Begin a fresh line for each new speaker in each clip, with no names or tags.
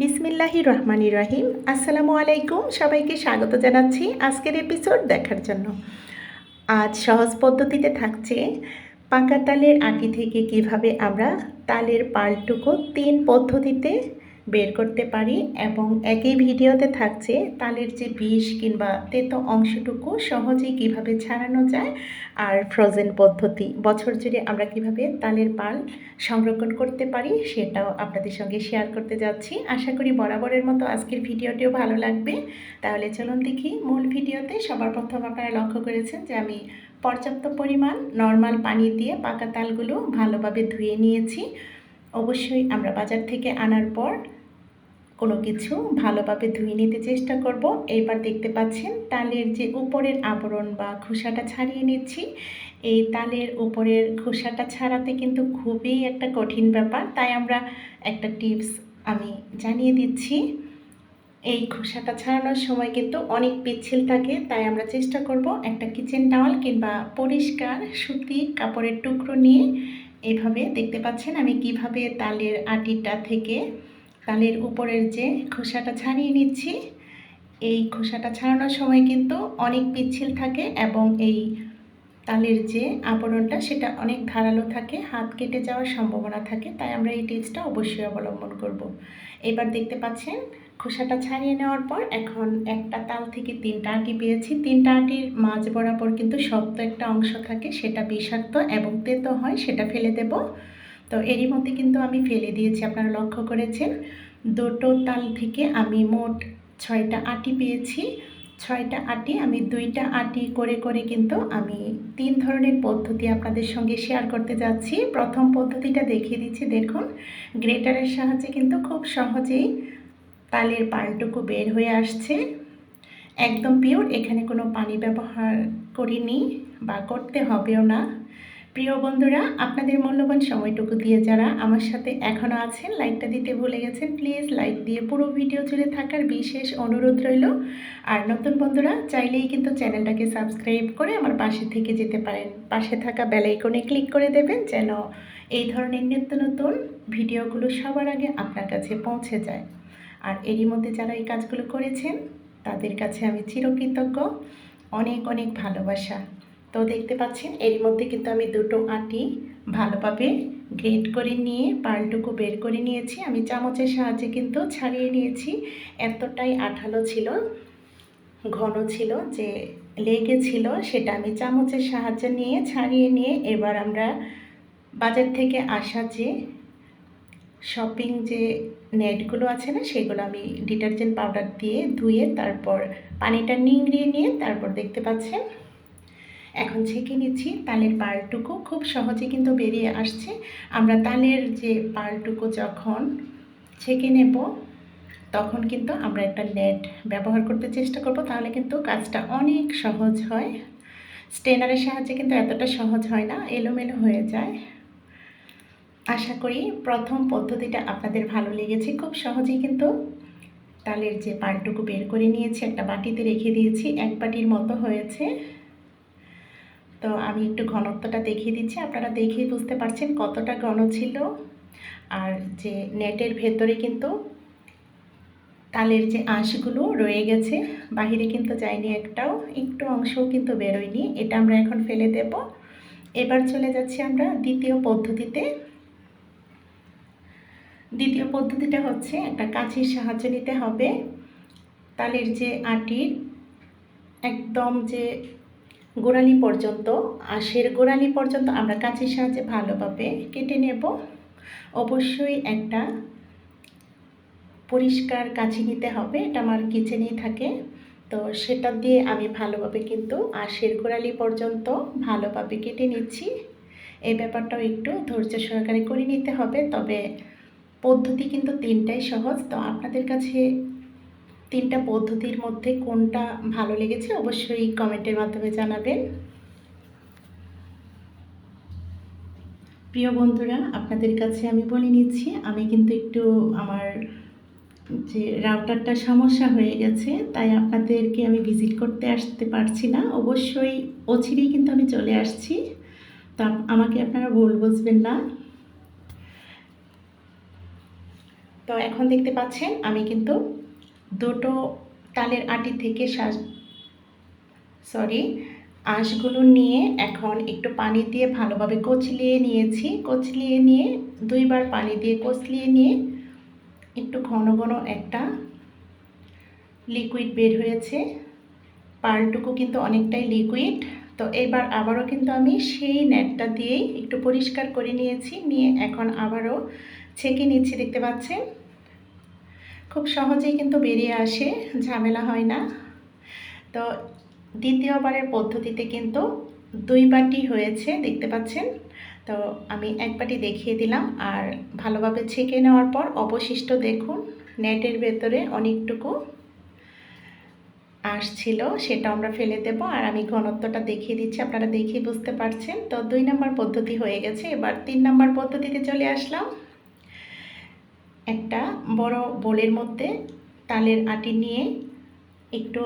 বিসমিল্লাহি রহমানি রহিম। আসসালামু আলাইকুম। সবাইকে স্বাগত জানাচ্ছি আজকের এপিসোড দেখার জন্য। আজ সহজ পদ্ধতিতে থাকছে পাকা তালের আঁকি থেকে কীভাবে আমরা তালের পালটুকু তিন পদ্ধতিতে বের করতে পারি এবং একই ভিডিওতে থাকছে তালের যে বিষ কিংবা তেতো অংশটুকু সহজেই কীভাবে ছাড়ানো যায় আর ফ্রোজেন পদ্ধতি। বছর জুড়ে আমরা কীভাবে তালের পাল সংরক্ষণ করতে পারি সেটাও আপনাদের সঙ্গে শেয়ার করতে যাচ্ছি। আশা করি বরাবরের মতো আজকের ভিডিওটিও ভালো লাগবে। তাহলে চলুন দেখি মূল ভিডিওতে সবার প্রথম আপনারা লক্ষ্য করেছেন যে আমি পর্যাপ্ত পরিমাণ নর্মাল পানি দিয়ে পাকা তালগুলো ভালোভাবে ধুয়ে নিয়েছি। অবশ্যই আমরা বাজার থেকে আনার পর কোনো কিছু ভালোভাবে ধুয়ে নিতে চেষ্টা করব। এইবার দেখতে পাচ্ছেন তালের যে উপরের আবরণ বা খোসাটা ছাড়িয়ে নিচ্ছি। এই তালের উপরের খোসাটা ছাড়াতে কিন্তু খুবই একটা কঠিন ব্যাপার। তাই আমরা একটা টিপস আমি জানিয়ে দিচ্ছি। এই খোসাটা ছাড়ানোর সময় কিন্তু অনেক পিচ্ছিল থাকে, তাই আমরা চেষ্টা করব একটা কিচেন টাওয়াল কিংবা পরিষ্কার সুতি কাপড়ের টুকরো নিয়ে এইভাবে দেখতে পাচ্ছেন আমি কীভাবে তালের আটিটা থেকে তালের উপরের যে খোসাটা ছাড়িয়ে নিচ্ছি। এই খোসাটা ছাড়ানোর সময় কিন্তু অনেক পিচ্ছিল থাকে এবং এই তালের যে আবরণটা সেটা অনেক ধারালো থাকে, হাত কেটে যাওয়ার সম্ভাবনা থাকে, তাই আমরা এই টিপসটা অবশ্যই অবলম্বন করব। এবার দেখতে পাচ্ছেন, খোসাটা ছাড়িয়ে নেওয়ার পর এখন একটা তাল থেকে তিনটা আটি পেয়েছি। তিনটা আটির মাঝ বরাবর কিন্তু শক্ত একটা অংশ থাকে, সেটা বিষাক্ত এবং তেতো হয়, সেটা ফেলে দেব। তো এরই মধ্যে কিন্তু আমি ফেলে দিয়েছি, আপনারা লক্ষ্য করেছেন। দুটো তাল থেকে আমি মোট ছয়টা আটি পেয়েছি। ছয়টা আটি, আমি দুইটা আটি করে করে কিন্তু আমি তিন ধরনের পদ্ধতি আপনাদের সঙ্গে শেয়ার করতে যাচ্ছি। প্রথম পদ্ধতিটা দেখিয়ে দিচ্ছি, দেখুন গ্রেটারের সাহায্যে কিন্তু খুব সহজেই তালের পানটুকু বের হয়ে আসছে। একদম পিওর এখানে কোনো পানি ব্যবহার করিনি বা করতে হবেও না। প্রিয় বন্ধুরা, আপনাদের মূল্যবান সময়টুকু দিয়ে যারা আমার সাথে এখনও আছেন লাইকটা দিতে ভুলে গেছেন প্লিজ লাইক দিয়ে পুরো ভিডিও জুড়ে থাকার বিশেষ অনুরোধ রইল। আর নতুন বন্ধুরা, চাইলেই কিন্তু চ্যানেলটাকে সাবস্ক্রাইব করে আমার পাশে থেকে যেতে পারেন। পাশে থাকা বেলাইকনে ক্লিক করে দেবেন, যেন এই ধরনের নিত্য নতুন ভিডিওগুলো সবার আগে আপনার কাছে পৌঁছে যায়। আর এরই মধ্যে যারা এই কাজগুলো করেছেন, তাদের কাছে আমি চিরকৃতজ্ঞ। অনেক অনেক ভালোবাসা। তো দেখতে পাচ্ছেন এর মধ্যে কিন্তু আমি দুটো আটি ভালোভাবে গ্রেট করে নিয়ে, পালটুকু বের করে নিয়েছি। আমি চামচের সাহায্যে কিন্তু ছাড়িয়ে নিয়েছি। এতটাই আঠালো ছিল, ঘন ছিল যে লেগেছিল সেটা আমি চামচের সাহায্যে নিয়ে, ছাড়িয়ে নিয়ে এবার আমরা বাজার থেকে আসা যে শপিং যে নেটগুলো আছে না, সেগুলো আমি ডিটারজেন্ট পাউডার দিয়ে ধুয়ে তারপর পানিটা নিংড়িয়ে নিয়ে তারপর দেখতে পাচ্ছেন এখন ছেঁকে নিচ্ছি। তালের পালটুকু খুব সহজে কিন্তু বেরিয়ে আসছে। আমরা তালের যে পালটুকু যখন ছেঁকে নেব, তখন কিন্তু আমরা একটা নেট ব্যবহার করতে চেষ্টা করব। তাহলে কিন্তু কাজটা অনেক সহজ হয়। স্টেনারের সাহায্যে কিন্তু এতটা সহজ হয় না, এলোমেলো হয়ে যায়। আশা করি প্রথম পদ্ধতিটা আপনাদের ভালো লেগেছে। খুব সহজেই কিন্তু তালের যে পালটুকু বের করে নিয়েছি, একটা বাটিতে রেখে দিয়েছি, এক বাটির মতো হয়েছে। তো আমি একটু ঘনত্বটা দেখিয়ে দিচ্ছি। আপনারা দেখেই বুঝতে পারছেন কতটা ঘন ছিল। আর যে নেটের ভেতরে কিন্তু তালের যে আঁশগুলো রয়ে গেছে, বাহিরে কিন্তু যায়নি একটাও, একটু অংশও কিন্তু বেরোয়নি। এটা আমরা এখন ফেলে দেব। এবার চলে যাচ্ছি আমরা দ্বিতীয় পদ্ধতিতে। দ্বিতীয় পদ্ধতিটা হচ্ছে একটা কাছির সাহায্য নিতে হবে। তালের যে আটির একদম যে গোড়ালি পর্যন্ত আশের গোড়ালি পর্যন্ত আমরা কাঁচির সাহায্যে ভালোভাবে কেটে নেব। অবশ্যই একটা পরিষ্কার কাছি নিতে হবে, এটা আমার কিচেনেই থাকে। তো সেটা দিয়ে আমি ভালোভাবে কিন্তু আশের গোড়ালি পর্যন্ত ভালোভাবে কেটে নিচ্ছি। এই ব্যাপারটাও একটু ধৈর্য সহকারে করে নিতে হবে, তবে পদ্ধতি কিন্তু তিনটাই সহজ। তো আপনাদের কাছে তিনটা পদ্ধতির মধ্যে কোনটা ভালো লেগেছে অবশ্যই কমেন্টের মাধ্যমে জানাবেন। প্রিয় বন্ধুরা, আপনাদের কাছে আমি বলে নিচ্ছি, আমি কিন্তু একটু আমার যে রাউটারটা সমস্যা হয়ে গেছে, তাই আপনাদেরকে আমি ভিজিট করতে আসতে পারছি না। অবশ্যই অচিরেই কিন্তু আমি চলে আসছি, তা আমাকে আপনারা ভুল বুঝবেন না। তো এখন দেখতে পাচ্ছেন, আমি কিন্তু দুটো তালের আটি থেকে শ্বাস সরি আঁশগুলো নিয়ে এখন একটু পানি দিয়ে ভালোভাবে কচলিয়ে নিয়েছি। কচলিয়ে নিয়ে দুইবার পানি দিয়ে কচলিয়ে নিয়ে একটু ঘন ঘন একটা লিকুইড বের হয়েছে। পালটুকু কিন্তু অনেকটাই লিকুইড তো এবার আবারও কিন্তু আমি সেই নেটটা দিয়েই একটু পরিষ্কার করে নিয়েছি। নিয়ে এখন আবারও ছেঁকে নিচ্ছি, দেখতে পাচ্ছেন? খুব সহজেই কিন্তু বেরিয়ে আসে, ঝামেলা হয় না। তো দ্বিতীয়বারের পদ্ধতিতে কিন্তু দুই বাটি হয়েছে, দেখতে পাচ্ছেন? তো আমি এক বাটি দেখিয়ে দিলাম আর ভালোভাবে ছেঁকে নেওয়ার পর অবশিষ্ট দেখুন, নেটের ভেতরে অনেকটুকু আসছিল, সেটা আমরা ফেলে দেব। আর আমি ঘনত্বটা দেখিয়ে দিচ্ছি, আপনারা দেখে বুঝতে পারছেন। তো দুই নম্বর পদ্ধতি হয়ে গেছে। এবার তিন নম্বর পদ্ধতিতে চলে আসলাম। একটা বড় বোলের মধ্যে তালের আটি নিয়ে একটু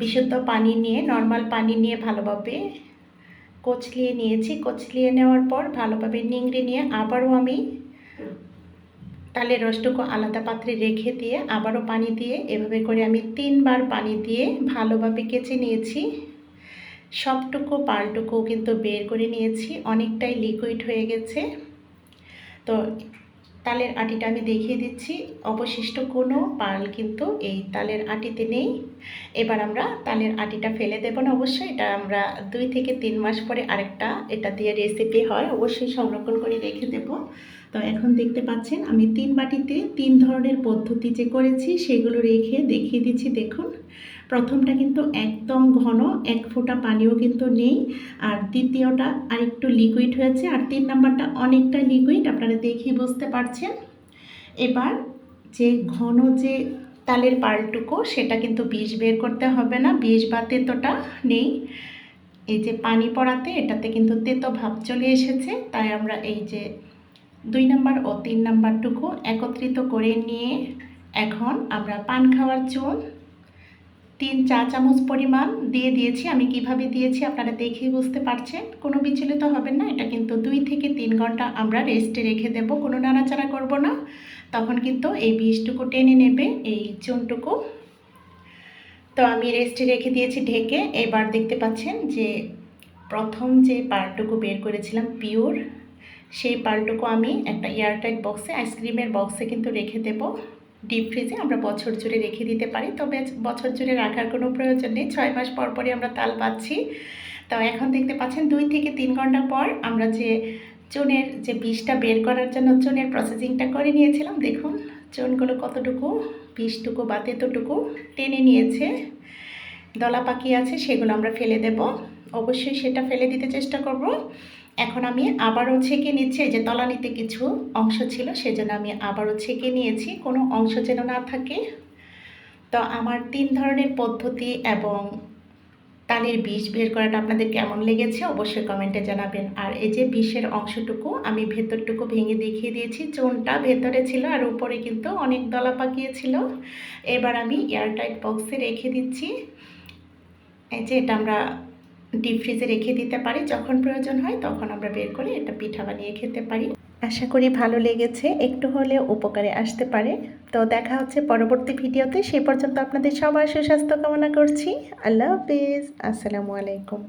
বিশুদ্ধ পানি নিয়ে, নর্মাল পানি নিয়ে ভালোভাবে কচলিয়ে নিয়েছি। কচলিয়ে নেওয়ার পর ভালোভাবে নিংড়ে নিয়ে আবারও আমি তালের রসটুকু আলাদা পাত্রে রেখে দিয়ে আবারও পানি দিয়ে এভাবে করে আমি তিনবার পানি দিয়ে ভালোভাবে কেচে নিয়েছি। সবটুকু পালটুকু কিন্তু বের করে নিয়েছি। অনেকটাই লিকুইড হয়ে গেছে। তো তালের আটিটা আমি দেখিয়ে দিচ্ছি। অবশিষ্ট কোনো পাল কিন্তু এই তালের আটিতে নেই। এবার আমরা তালের আটিটা ফেলে দেবো না অবশ্যই। এটা আমরা দুই থেকে তিন মাস পরে আরেকটা এটা দিয়ে রেসিপি হয়, অবশ্যই সংরক্ষণ করে রেখে দেব। তো এখন দেখতে পাচ্ছেন, আমি তিন বাটিতে তিন ধরনের পদ্ধতি যে করেছি সেগুলো রেখে দেখিয়ে দিচ্ছি, দেখুন। প্রথমটা কিন্তু একদম ঘন, এক ফোঁটা পানিও কিন্তু নেই। আর দ্বিতীয়টা আরেকটু লিকুইড হয়েছে, আর তিন নাম্বারটা অনেকটা লিকুইড আপনারা দেখে বুঝতে পারছেন। এবার যে ঘন যে তালের পালটুকু, সেটা কিন্তু বিষ বের করতে হবে না, বিষ বা তেতোটা নেই। এই যে পানি পড়াতে, এটাতে কিন্তু তেতো ভাব চলে এসেছে, তাই আমরা এই যে দুই নাম্বার ও তিন নাম্বারটুকু একত্রিত করে নিয়ে এখন আমরা পান খাওয়ার চুন, তিন চা চামচ পরিমাণ দিয়ে দিয়েছি। আমি কীভাবে দিয়েছি আপনারা দেখেই বুঝতে পারছেন। কোনো বিচলিত হবেন না, এটা কিন্তু দুই থেকে তিন ঘণ্টা আমরা রেস্টে রেখে দেব, কোনো নাড়াচাড়া করব না। তখন কিন্তু এই বিষটুকু টেনে নেবে, এই চুনটুকু। তো আমি রেস্টে রেখে দিয়েছি ঢেকে। এবার দেখতে পাচ্ছেন যে প্রথম যে পার্টটুকু বের করেছিলাম পিওর সেই পার্টটুকু আমি একটা এয়ারটাইট বক্সে, আইসক্রিমের বক্সে কিন্তু রেখে দেবো। ডিপ ফ্রিজে আমরা বছর জুড়ে রেখে দিতে পারি। তবে বছর জুড়ে রাখার কোনো প্রয়োজন নেই। ছয় মাস পর পরই আমরা তাল পাচ্ছি। তো এখন দেখতে পাচ্ছেন, দুই থেকে তিন ঘণ্টা পর আমরা যে চুনের, যে বিষটা বের করার জন্য চুনের প্রসেসিংটা করে নিয়েছিলাম, দেখুন চুনগুলো কতটুকু, বিষটুকু বা তেতটুকু টেনে নিয়েছে। দলা পাকি আছে, সেগুলো আমরা ফেলে দেব। অবশ্যই সেটা ফেলে দিতে চেষ্টা করব। এখন আমি আবারও ছেঁকে নিচ্ছি, এই যে তলানিতে কিছু অংশ ছিল, সেজন্য আমি আবারও ছেঁকে নিয়েছি। কোনো অংশ যেন না থাকে। তো আমার তিন ধরনের পদ্ধতি এবং তালের বিষ বের করাটা আপনাদের কেমন লেগেছে অবশ্যই কমেন্টে জানাবেন। আর এই যে বিষের অংশটুকু আমি ভেতরটুকু ভেঙে দেখিয়ে দিয়েছি, চুনটা ভেতরে ছিল আর উপরে কিন্তু অনেক দলা পাকিয়েছিল। এবার আমি এয়ারটাইট বক্সে রেখে দিচ্ছি। এই যে এটা আমরা ডিপ ফ্রিজে রেখে দিতে পারি। যখন প্রয়োজন হয় তখন আমরা বের করে এটা পিঠা বানিয়ে খেতে পারি। আশা করি ভালো লেগেছে। একটু হলে উপকারে আসতে পারে। তো দেখা হচ্ছে পরবর্তী ভিডিওতে। সেই পর্যন্ত আপনাদের সবার সুস্বাস্থ্য কামনা করছি। আল্লাহ হাফিজ। আসসালামু আলাইকুম।